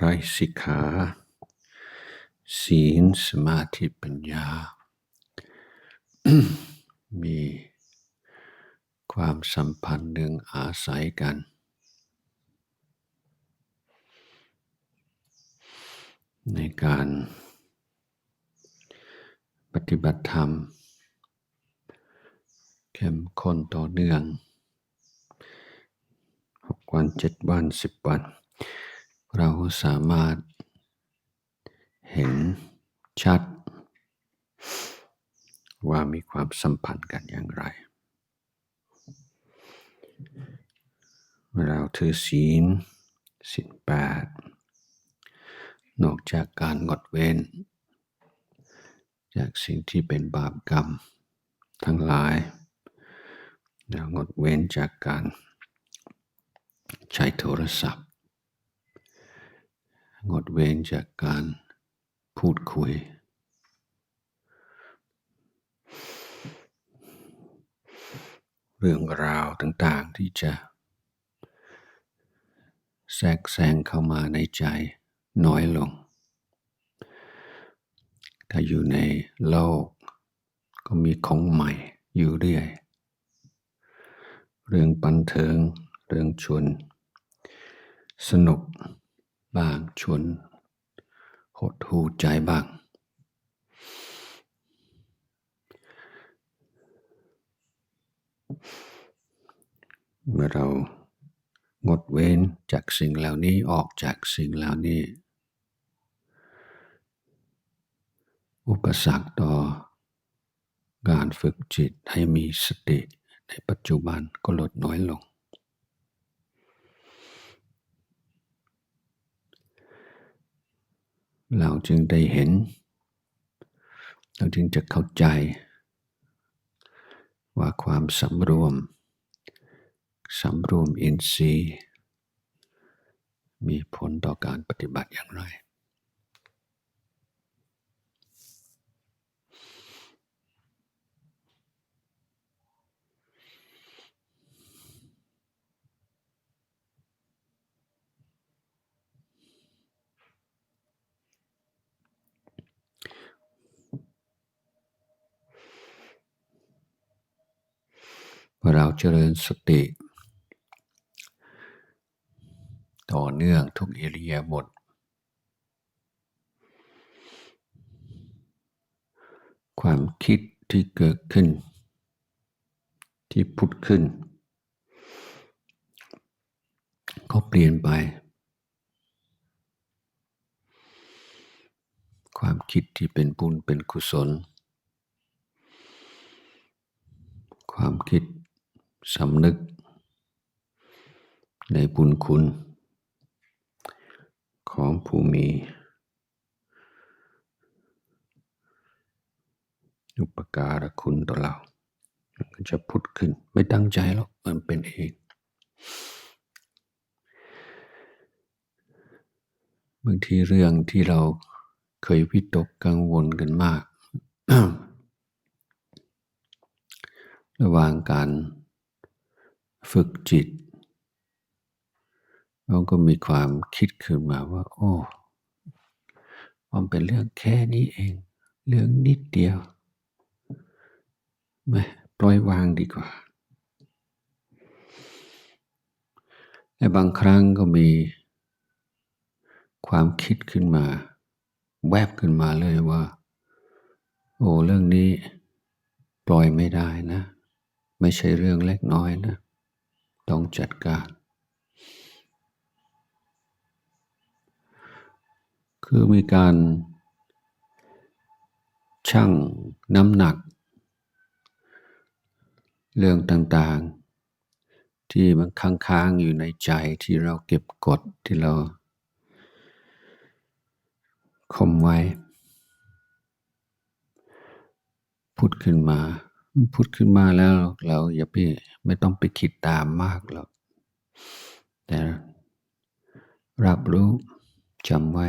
ไรสิกขา ศีลสมาธิปัญญา มีความสัมพันธ์หนึ่งอาศัยกัน ในการปฏิบัติธรรม เข้มข้นต่อเนื่องหกวันเจ็ดวันสิบวัน เราสามารถเห็นชัด ว่ามีความสัมพันธ์กันอย่างไร เราถือศีลสินแปดนอกจากการงดเว้น จากสิ่งที่เป็นบาปกรรม ทั้งหลาย แล้วงดเว้นจากการใช้โทรศัพท์ งดเว้นจากการพูดคุย เรื่องราวต่างๆที่จะ แทรกแซงเข้ามาในใจน้อยลง ถ้าอยู่ในโลก ก็มีของใหม่อยู่เรื่อย เรื่องบันเทิง เรื่องชวนสนุก บ้างชวนหดหูใจบ้าง เมื่อเรางดเว้นจากสิ่งเหล่านี้ออกจากสิ่งเหล่านี้ อุปสรรคต่อการฝึกจิตให้มีสติในปัจจุบันก็ลดน้อยลง เราจึงได้เห็น เราจึงจะเข้าใจ ว่าความสำรวมสำรวมอินทรีย์ มีผลต่อการปฏิบัติอย่างไร เมื่อเราเจริญสติ ต่อเนื่องทุกอิริยาบถความคิดที่เกิดขึ้น ที่พุดขึ้น ก็เปลี่ยนไป ความคิดที่เป็นบุญเป็นกุศล ความคิด สำนึก ในบุญคุณ ของผู้มี อุปการะคุณต่อเรามันก็จะพุดขึ้น ไม่ตั้งใจหรอกมันเป็นเอง บางทีเรื่องที่เราเคยวิตกกังวลกันมาก ระหว่างการ ฝึกจิตเราก็มีความคิดขึ้นมาว่า โอ้มันเป็นเรื่องแค่นี้เอง เรื่องนิดเดียวไม่ปล่อยวางดีกว่าและบางครั้งก็มีความคิดขึ้นมา แวบขึ้นมาเลยว่า โอ้เรื่องนี้ปล่อยไม่ได้นะ ไม่ใช่เรื่องเล็กน้อยนะ ต้องจัดการ คือมีการชั่งน้ำหนัก เรื่องต่างๆ ที่มันค้างๆอยู่ในใจที่เราเก็บกดที่เราคมไว้ พูดขึ้นมา พูดขึ้นมาแล้วเราอย่าไปไม่ต้องไปคิดตามมากหรอก แต่รับรู้จำไว้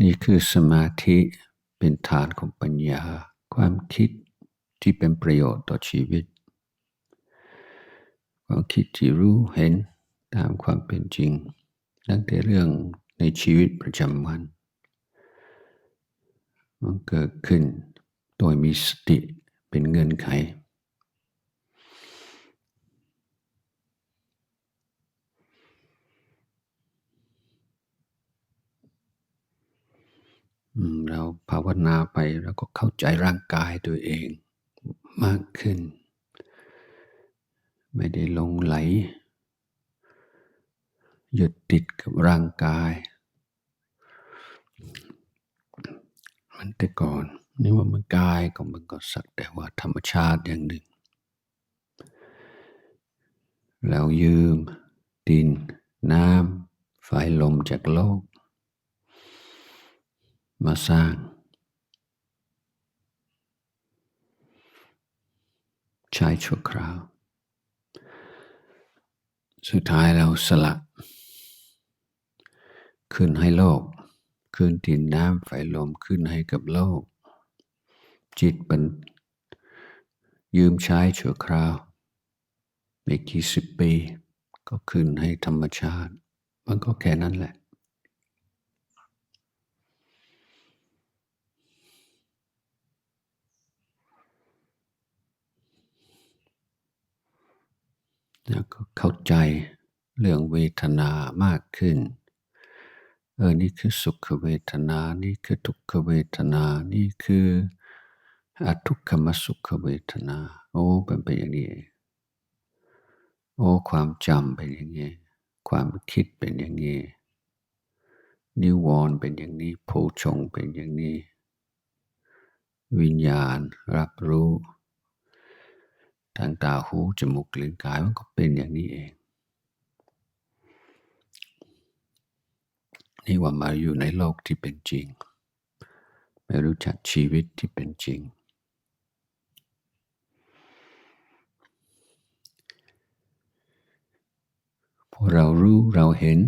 นี่คือสมาธิเป็นฐานของปัญญา ความคิดที่เป็นประโยชน์ต่อชีวิต ความคิดที่รู้เห็นตามความเป็นจริงตั้งแต่เรื่องในชีวิตประจำวัน มันเกิดขึ้นโดยมีสติเป็นเงื่อนไข เราภาวนาไปแล้วก็เข้าใจร่างกายตัวเองมากขึ้น ไม่ได้ลงไหล หยึดติดกับร่างกาย มันแต่ก่อนนี่ว่ามันกายก็มันก็สักแต่ว่าธรรมชาติอย่างหนึ่งแล้วยืม ดิน น้ำไฟลมจากโลก มาสร้าง ใช้ชั่วคราว สุดท้ายเราสละ ขึ้นให้โลก ขึ้นดินน้ำไฟลมขึ้นให้กับโลก จิตเป็นยืมใช้ชั่วคราวไม่กี่สิบปี ก็ขึ้นให้ธรรมชาติ มันก็แค่นั้นแหละ แล้วก็เข้าใจเรื่องเวทนามากขึ้น เออ นี่คือสุขเวทนา นี่คือทุกขเวทนา นี่คืออทุกขมสุขเวทนา โอ้ เป็นไปอย่างนี้ โอ้ ความจำเป็นอย่างนี้ ความคิดเป็นอย่างนี้ นิวรณ์เป็นอย่างนี้ โพชงเป็นอย่างนี้ วิญญาณรับรู้ ทางตาหูจมูกลิ้นกายมันก็เป็นอย่างนี้เอง นี่ว่ามาอยู่ในโลกที่เป็นจริง ไม่รู้จักชีวิตที่เป็นจริง พอเรารู้เราเห็น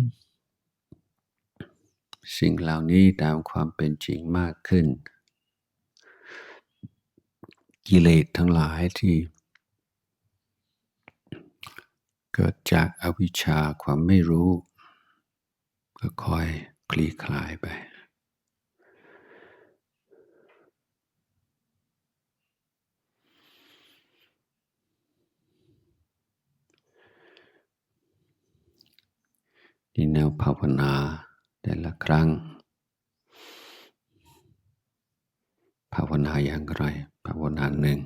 สิ่งเหล่านี้ตามความเป็นจริงมากขึ้น กิเลสทั้งหลายที่เกิดจากอวิชชาความไม่รู้ ก็คอย คลี่คลายไปนี่แนวภาวนาแต่ละครั้ง ภาวนาอย่างไร ภาวนาหนึ่ง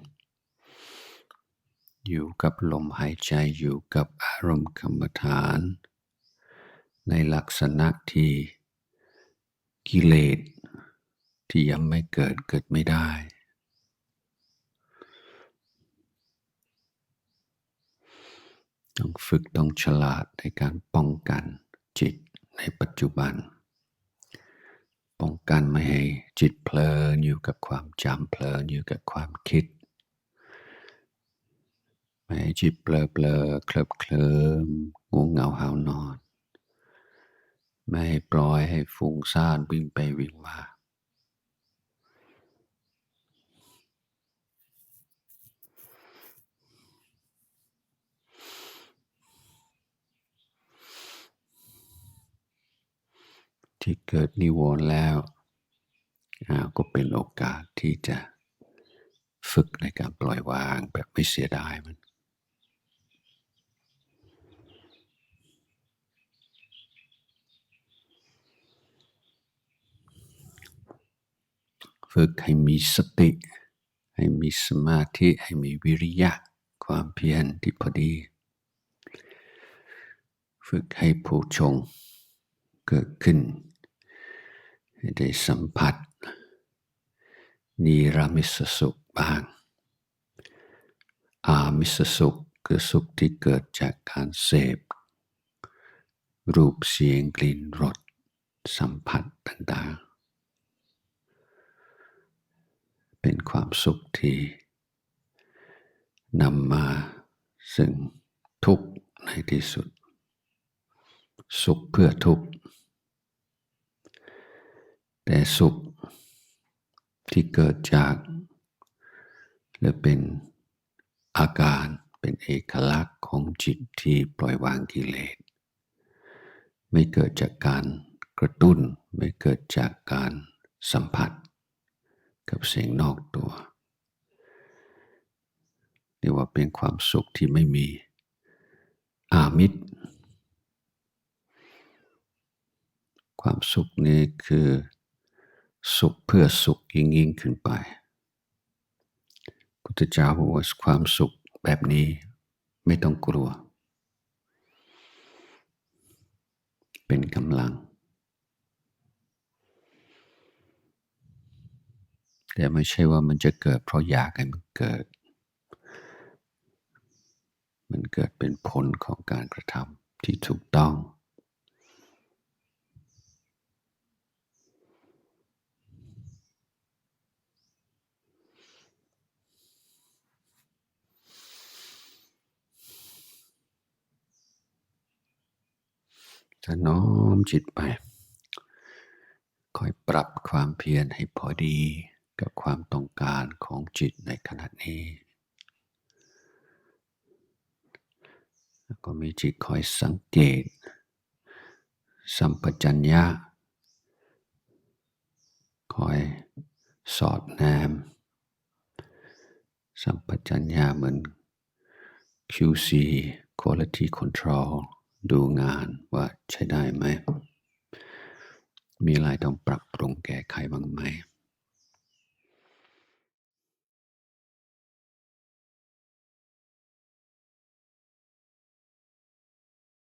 อยู่กับลมหายใจอยู่กับอารมณ์กรรมฐาน ในลักษณะที่ กิเลสที่ยังไม่เกิดเกิดไม่ได้ ต้องฝึกต้องฉลาดในการป้องกันจิตในปัจจุบัน ป้องกันไม่ให้จิตเพลินอยู่กับความจำเพลินอยู่กับความคิด ไม่ให้จิตเปลอเปลอเคลิบเคลิมงูเงาหาวนอน ไม่ให้ปล่อยให้ฟุ้งซ่านวิ่งไปวิ่งมาที่เกิดนิวรณ์แล้วก็เป็นโอกาสที่จะฝึกในการปล่อยวางแบบไม่เสียดายมัน ฝึกให้มีสติ ให้มีสมาธิให้มีวิริยะ ความเพียรที่พอดี ฝึกให้ผู้ชงเกิดขึ้น ให้ได้สัมผัส นิรามิสสุขบ้าง อามิสสุขคือสุขที่เกิดจากการเสพ รูปเสียงกลิ่นรสสัมผัสต่างๆ เป็นความสุขที่นำมาซึ่งทุกข์ในที่สุด สุขเพื่อทุกข์ แต่สุขที่เกิดจากและเป็นอาการเป็นเอกลักษณ์ของจิตที่ปล่อยวางกิเลส ไม่เกิดจากการกระตุ้น ไม่เกิดจากการสัมผัส กับสิ่งนอกตัวเรียกว่าเป็นความสุขที่ไม่มีอามิตร ความสุขนี้คือสุขเพื่อสุขยิ่งยิ่งขึ้นไป พุทธเจ้าบอกว่าความสุขแบบนี้ไม่ต้องกลัว เป็นกำลัง แต่ไม่ใช่ว่ามันจะเกิดเพราะอยากให้มันเกิด มันเกิดเป็นผลของการกระทำที่ถูกต้อง ถ้าน้อมจิตไป คอยปรับความเพียรให้พอดี กับความต้องการของจิตในขณะนี้ แล้วก็มีจิตคอยสังเกต สัมปชัญญะ คอยสอดแนม สัมปชัญญะเหมือน QC Quality Control ดูงานว่าใช้ได้ไหม มีอะไรต้องปรับปรุงแก้ไขบ้างไหม